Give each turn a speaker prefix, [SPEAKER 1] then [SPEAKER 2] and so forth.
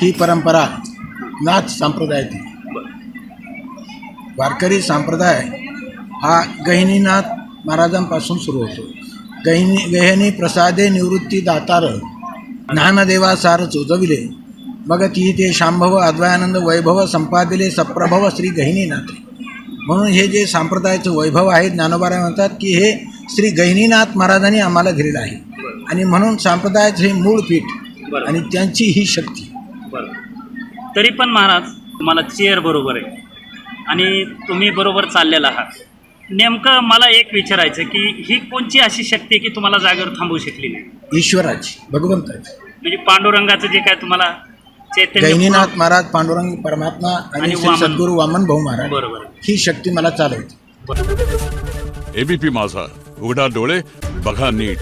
[SPEAKER 1] ही परंपरा नाथ संप्रदायातील वारकरी संप्रदाय हा गहिनीनाथ महाराजांपासून सुरू होतो. गहिनी गहिनी प्रसादे निवृत्ती दातार ज्ञानदेवा सार चोजविले मग ती ते शांभव अद्वयानंद वैभव संपादिले सप्रभव श्री गहिनीनाथ. म्हणून हे जे संप्रदायाचं वैभव आहे ज्ञानोबाराय म्हणतात की हे श्री गहिनीनाथ महाराजांनी आम्हाला दिलेलं आहे. आणि म्हणून संप्रदायाचं हे मूळ पीठ
[SPEAKER 2] बरं.
[SPEAKER 1] आणि त्यांची ही शक्ती.
[SPEAKER 2] बरं. तरी पण महाराज तुम्हाला चेअर बरोबर आहे. आणि तुम्ही बरोबर चाललेला आहात. नेमकं मला एक विचारायचं की ही कोणची अशी शक्ती आहे की तुम्हाला जागेवर थांबवू शकली नाही?
[SPEAKER 1] ईश्वराची भगवंताची.
[SPEAKER 2] म्हणजे पांडुरंगाचं जे काय तुम्हाला चैतन्य
[SPEAKER 1] गहिनीनाथ महाराज पांडुरंग परमात्मा आणि
[SPEAKER 2] आणि
[SPEAKER 1] श्री
[SPEAKER 2] वामन.
[SPEAKER 1] सद्गुरू वामन भाऊ महाराज.
[SPEAKER 2] बरोबर.
[SPEAKER 1] ही शक्ती मला चालवते
[SPEAKER 3] एबीपी माझा. उघडा डोळे बघा नीट.